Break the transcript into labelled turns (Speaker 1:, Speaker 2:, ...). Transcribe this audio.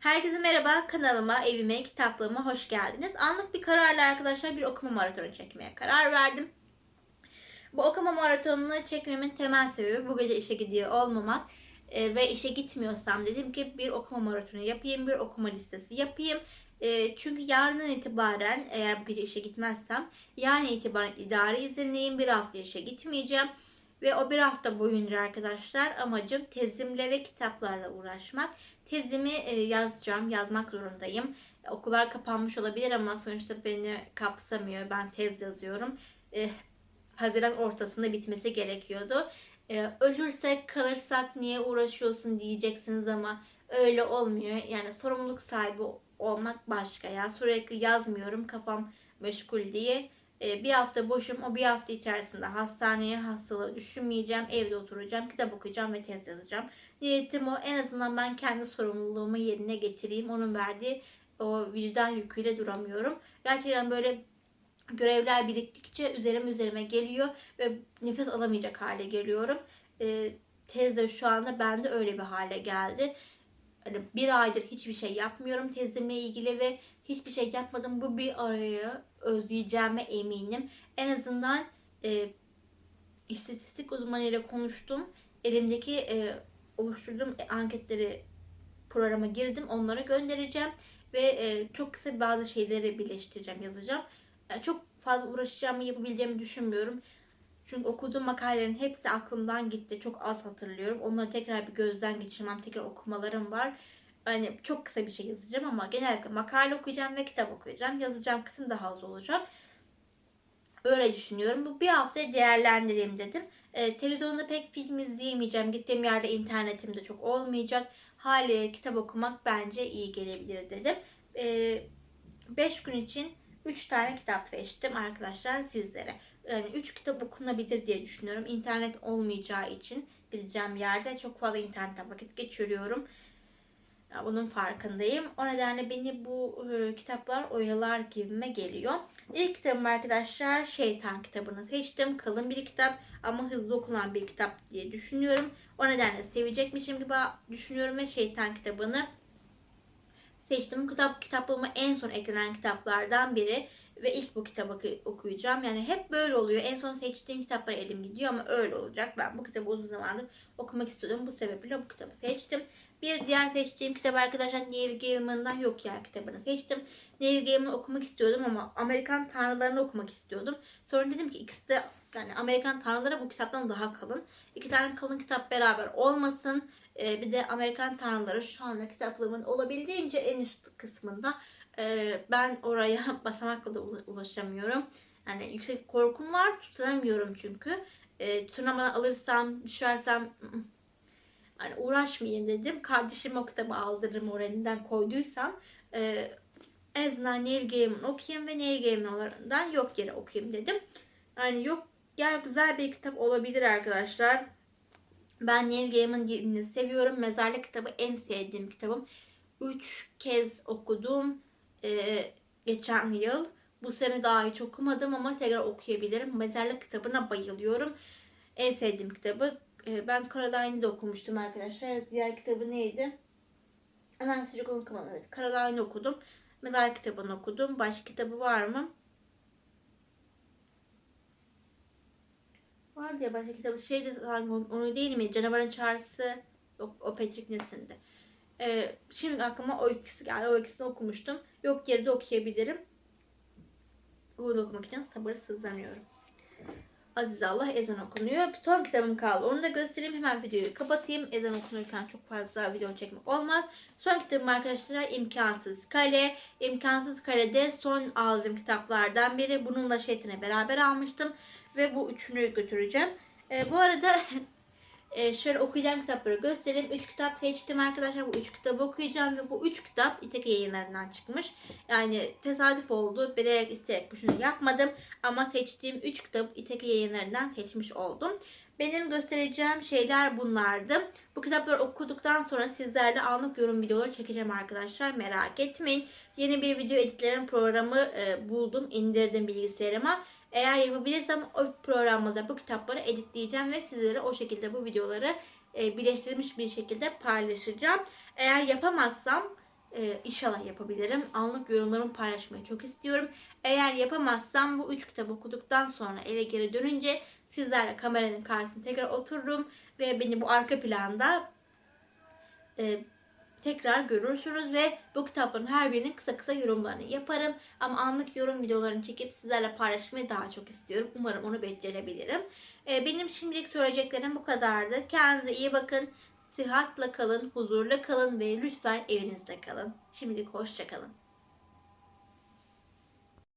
Speaker 1: Herkese merhaba kanalıma, evime, kitaplığıma hoş geldiniz. Anlık bir kararla arkadaşlar bir okuma maratonu çekmeye karar verdim. Bu okuma maratonunu çekmemin temel sebebi bu gece işe gidiyor olmamak e, ve işe gitmiyorsam dedim ki bir okuma maratonu yapayım, bir okuma listesi yapayım. E, çünkü yarından itibaren eğer bu gece işe gitmezsem yarın itibaren idari izinliyim. Bir hafta işe gitmeyeceğim. Ve o bir hafta boyunca arkadaşlar amacım tezimle ve kitaplarla uğraşmak. Tezimi e, yazacağım, yazmak zorundayım. Okullar kapanmış olabilir ama sonuçta beni kapsamıyor. Ben tez yazıyorum. E, Haziran ortasında bitmesi gerekiyordu. E, ölürsek kalırsak niye uğraşıyorsun diyeceksiniz ama öyle olmuyor. Yani sorumluluk sahibi olmak başka ya. Sürekli yazmıyorum kafam meşgul diye. E, bir hafta boşum. O bir hafta içerisinde hastaneye hastalığı düşünmeyeceğim. Evde oturacağım. Kitap okuyacağım ve tez yazacağım. Niyetim o. En azından ben kendi sorumluluğumu yerine getireyim. Onun verdiği o vicdan yüküyle duramıyorum. Gerçekten böyle görevler biriktikçe üzerime üzerime geliyor ve nefes alamayacak hale geliyorum. E, tez de şu anda bende öyle bir hale geldi. Hani bir aydır hiçbir şey yapmıyorum tezimle ilgili ve hiçbir şey yapmadım. Bu bir arayı özleyeceğime eminim. En azından e, istatistik uzmanıyla konuştum. Elimdeki e, oluşturduğum anketleri programa girdim. Onlara göndereceğim. Ve e, çok kısa bazı şeyleri birleştireceğim, yazacağım. E, çok fazla uğraşacağımı yapabileceğimi düşünmüyorum. Çünkü okuduğum makalelerin hepsi aklımdan gitti. Çok az hatırlıyorum. Onları tekrar bir gözden geçirmem, tekrar okumalarım var. Hani çok kısa bir şey yazacağım ama genellikle makale okuyacağım ve kitap okuyacağım. Yazacağım kısım daha az olacak. Öyle düşünüyorum. Bu bir hafta değerlendireyim dedim. E, televizyonda pek film izleyemeyeceğim. Gittiğim yerde internetim de çok olmayacak. Haliyle kitap okumak bence iyi gelebilir dedim. 5 e, gün için 3 tane kitap seçtim arkadaşlar sizlere. Yani 3 kitap okunabilir diye düşünüyorum. İnternet olmayacağı için gideceğim yerde çok fazla internetten vakit geçiriyorum. Bunun farkındayım. O nedenle beni bu e, kitaplar oyalar gibime geliyor. İlk kitabım arkadaşlar Şeytan kitabını seçtim. Kalın bir kitap ama hızlı okunan bir kitap diye düşünüyorum. O nedenle sevecekmişim gibi düşünüyorum ve Şeytan kitabını seçtim. Bu kitap kitaplığıma en son eklenen kitaplardan biri ve ilk bu kitabı okuyacağım. Yani hep böyle oluyor. En son seçtiğim kitaplar elim gidiyor ama öyle olacak. Ben bu kitabı uzun zamandır okumak istiyordum. Bu sebeple bu kitabı seçtim. Bir diğer seçtiğim kitap arkadaşlar Neil Gaiman'dan Yok Yer kitabını seçtim. Neil Gaiman'ı okumak istiyordum ama Amerikan Tanrılarını okumak istiyordum. Sonra dedim ki ikisi de yani Amerikan Tanrıları bu kitaptan daha kalın. İki tane kalın kitap beraber olmasın. Ee, bir de Amerikan Tanrıları şu anda kitaplığımın olabildiğince en üst kısmında. Ee, ben oraya basamakla da ulaşamıyorum. Yani yüksek korkum var. Tutunamıyorum çünkü. Ee, tutunamadan alırsam, düşersem hani uğraşmayayım dedim. Kardeşime o kitabı aldırırım oraya koyduysam. E, en azından Neil Gaiman okuyayım ve Neil Gaiman'larından yok yere okuyayım dedim. Yani yok yer güzel bir kitap olabilir arkadaşlar. Ben Neil Gaiman seviyorum. Mezarlık kitabı en sevdiğim kitabım. Üç kez okudum. Ee, geçen yıl. Bu sene daha hiç okumadım ama tekrar okuyabilirim. Mezarlık kitabına bayılıyorum. En sevdiğim kitabı ben Caroline'ı da okumuştum arkadaşlar. Diğer kitabı neydi? Hemen sıcak okumadım. Evet. Caroline'ı okudum. Medal kitabını okudum. Başka kitabı var mı? Var diye başka kitabı. Şeydi onu değil mi? Canavarın Çağrısı. Yok o Patrick Ness'indi. Ee, şimdi aklıma o ikisi geldi. O ikisini okumuştum. Yok yerde okuyabilirim. Bunu okumak için sabırsızlanıyorum. Aziz Allah ezan okunuyor. Son kitabım kaldı. Onu da göstereyim. Hemen videoyu kapatayım. Ezan okunurken çok fazla video çekmek olmaz. Son kitabım arkadaşlar İmkansız Kale. İmkansız Kale'de son aldığım kitaplardan biri. Bununla şeytine beraber almıştım. Ve bu üçünü götüreceğim. E, bu arada e, şöyle okuyacağım kitapları göstereyim. Üç kitap seçtim arkadaşlar. Bu üç kitabı okuyacağım ve bu üç kitap İteke yayınlarından çıkmış. Yani tesadüf oldu. Bilerek isteyerek bunu yapmadım. Ama seçtiğim üç kitap İteke yayınlarından seçmiş oldum. Benim göstereceğim şeyler bunlardı. Bu kitapları okuduktan sonra sizlerle anlık yorum videoları çekeceğim arkadaşlar. Merak etmeyin. Yeni bir video editlerin programı e, buldum. indirdim bilgisayarıma. Eğer yapabilirsem o programda bu kitapları editleyeceğim ve sizlere o şekilde bu videoları e, birleştirilmiş bir şekilde paylaşacağım. Eğer yapamazsam Ee, inşallah yapabilirim. Anlık yorumlarımı paylaşmayı çok istiyorum. Eğer yapamazsam bu üç kitap okuduktan sonra eve geri dönünce sizlerle kameranın karşısına tekrar otururum ve beni bu arka planda e, tekrar görürsünüz ve bu kitapların her birinin kısa kısa yorumlarını yaparım. Ama anlık yorum videolarını çekip sizlerle paylaşmayı daha çok istiyorum. Umarım onu becerebilirim. Ee, benim şimdilik söyleyeceklerim bu kadardı. Kendinize iyi bakın. Sıhhatle kalın, huzurla kalın ve lütfen evinizde kalın. Şimdilik hoşça kalın.